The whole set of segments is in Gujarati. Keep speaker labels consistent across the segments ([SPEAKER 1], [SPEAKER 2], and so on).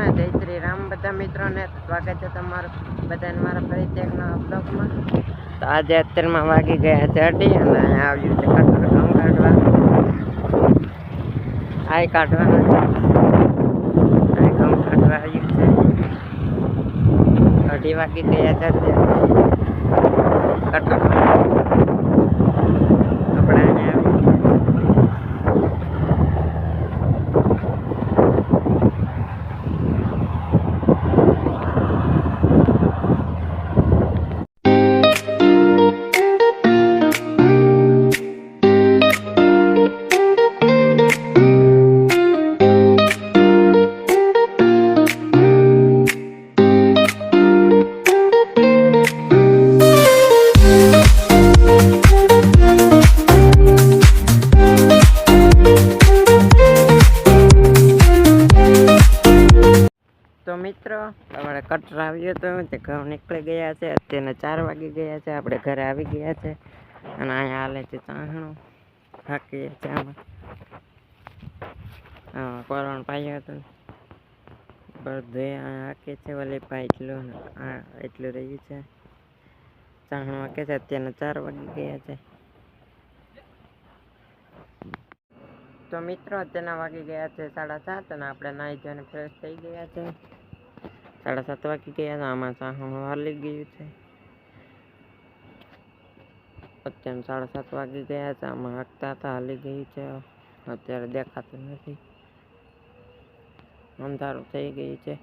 [SPEAKER 1] ને જય શ્રી રામ બધા મિત્રોને સ્વાગત છે તમારું બધાને મારા નવા બ્લોગમાં. તો આજે અત્યારમાં વાગી ગયા છે અઢી અને અહીંયા આવ્યું છે કટર ઘઉં કાઢવા. આ કાઢવાના છે. ઘઉં કાઢવા આવ્યું છે. અઢી વાગી ગયા છે તમારે કટર આવ્યો હતો તે ઘઉં નીકળી ગયા છે. અત્યારના ચાર વાગી ગયા છે. આપણે ઘરે આવી ગયા છે. અને અહીંયા હાલે છે ચાહણું. થાકીએ છે આમાં. કોરણ પાયો હતો અહીંયા હાકે છે. વલી પા એટલું એટલું રહ્યું છે. ચાહણું હાકે છે. અત્યારના ચાર વાગી ગયા છે. તો મિત્રો, અત્યારના વાગી ગયા છે સાડા સાત અને આપણે નાહી ધોઈને ફ્રેશ થઈ ગયા છે. સાડા સાત વાગી ગયા હતા આમાં ચાહણું હાલી ગયું છે. અત્યારે સાડા સાત વાગી ગયા હતા આમાં હાંકતા હતા હાલી ગયું છે. અત્યારે દેખાતું નથી. અંધારું થઈ ગયું છે.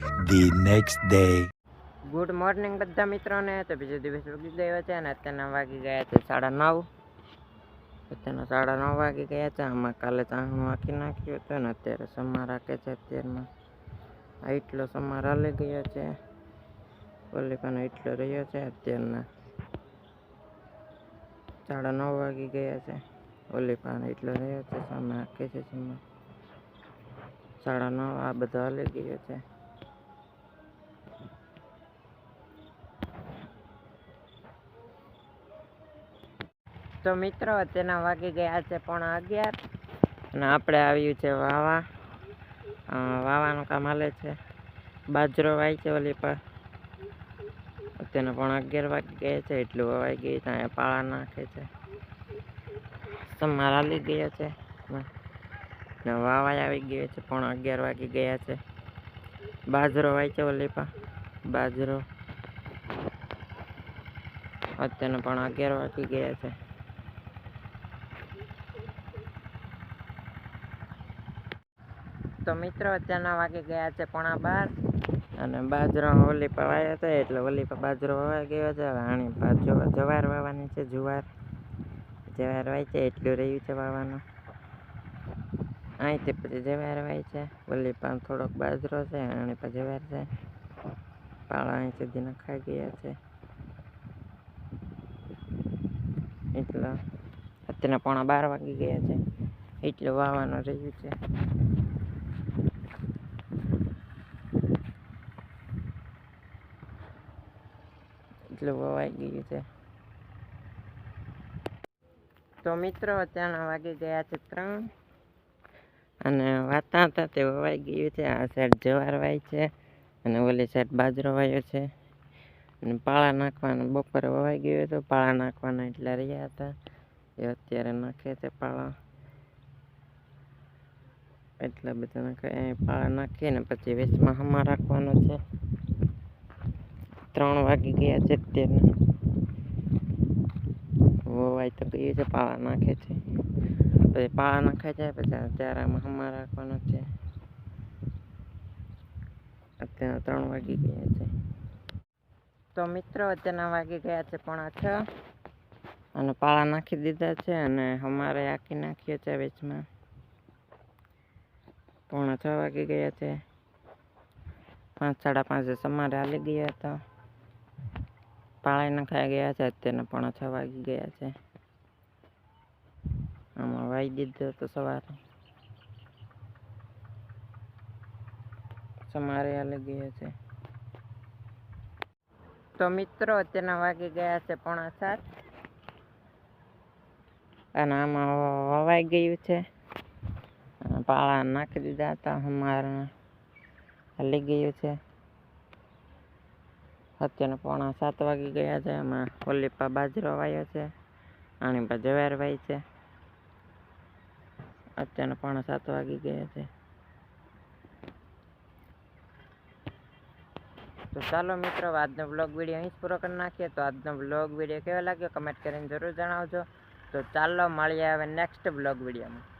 [SPEAKER 2] The next day.
[SPEAKER 1] Good morning બધા મિત્રોને. તો બીજો દિવસ ઉગી ગયો છે અને અત્યારના વાગી ગયા છે સાડા નવ. અત્યારના સાડા નવ વાગી ગયા છે. આમાં કાલે ચાહણું આખી નાખ્યું હતું ને અત્યારે સમા રાખે છે અત્યારમાં. આ એટલો સમા હાલી ગયો છે. પણ એટલો રહ્યો છે અત્યારના. સાડા નવ વાગી ગયા છે. ઓલી પણ એટલો રહ્યો છે. સામે આખે છે સાડા નવ આ બધો હાલી ગયો છે. તો મિત્રો અત્યારના વાગી ગયા છે પોણા અગિયાર. અને આપણે આવ્યું છે વાવા. વાવાનું કામ હાલે છે. બાજરો વાય છે ઓલી પર. તેને પણ અગિયાર વાગી ગયા છે, એટલું વવાઈ ગયું ત્યાં પાળા નાખે છે. સમાર હાલી ગયા છે. ને વાવાય આવી ગયો છે, પોણા અગિયાર વાગી ગયા છે. બાજરો વાય છે ઓલી પર. બાજરો. અત્યારના પણ અગિયાર વાગી ગયા છે. તો મિત્રો, અત્યારના વાગે ગયા છે પોણા બાર અને બાજરો ઓલી પર વાયો હતો એટલે ઓલી પર બાજરો વવાઈ ગયો છે. હવે આની જવાર વાવવાની છે, જુવાર. જવાર વાય છે, એટલું રહ્યું છે વાવવાનું અહીંથી પછી જવાર વાય છે. ઓલી પણ થોડોક બાજરો છે આણી પર જવાર છે. પાળા અહીં સુધી નખાઈ ગયા છે. એટલો અત્યારના પોણા બાર વાગી ગયા છે. એટલું વાવવાનું રહ્યું છે. એટલું વવાઈ ગયું છે. તો મિત્રો, અત્યારના વાગી ગયા છે ત્રણ. અને વાતા હતા તે વવાઈ ગયું છે. આ સાઈડ જવાર વાય છે અને ઓલી સાઈડ બાજરો વાયો છે. અને પાળા નાખવાના, બપોરે વવાઈ ગયું હતો, પાળા નાખવાના એટલા રહ્યા હતા. એ અત્યારે નાખે છે પાળા. એટલા બધા નાખે પાળા નાખીને પછી વેચમાં હમા રાખવાનો છે. ત્રણ વાગી ગયા છે અત્યારના વવાઈ તો ગયું છે, પાળા નાખે છે. પછી પાળા નાખે છે, પછી આમાં હમા રાખવાનો છે. અત્યારે ત્રણ વાગી ગયા છે. તો મિત્રો, અત્યારના વાગી ગયા છે પોણા છ. અને પાળા નાખી દીધા છે અને અમારે આખી નાખીએ છે વેચમાં. પોણા છ વાગી ગયા છે. પાંચ, સાડા પાંચે સમારે હાલી ગયા હતા. પાળા નખાઈ ગયા છે, અત્યારના પણ છ વાગી ગયા છે. આમાં વાઈ દીધો તો સવારે. સમારે હાલી ગયા છે. તો મિત્રો, અત્યારના વાગી ગયા છે પોણા સાત. અને આમાં વવાઈ ગયું છે. પાળા નાખી દીધા હતા અમારા હલી ગયું છે. અત્યારે પોણા સાત વાગી ગયા છે. એમાં ઓલીપા બાજરો વાયો છે આણીપા જવેર વાય છે. અત્યારે પોણા સાત વાગી ગયા છે. તો ચાલો મિત્રો આજનો બ્લોગ વીડિયો અહીં જ પૂરો કરી નાખીએ. તો આજનો બ્લોગ વીડિયો કેવો લાગ્યો? કમેન્ટ કરીને જરૂર જણાવજો. તો ચાલો મળીએ હવે નેક્સ્ટ બ્લોગ વિડીયોમાં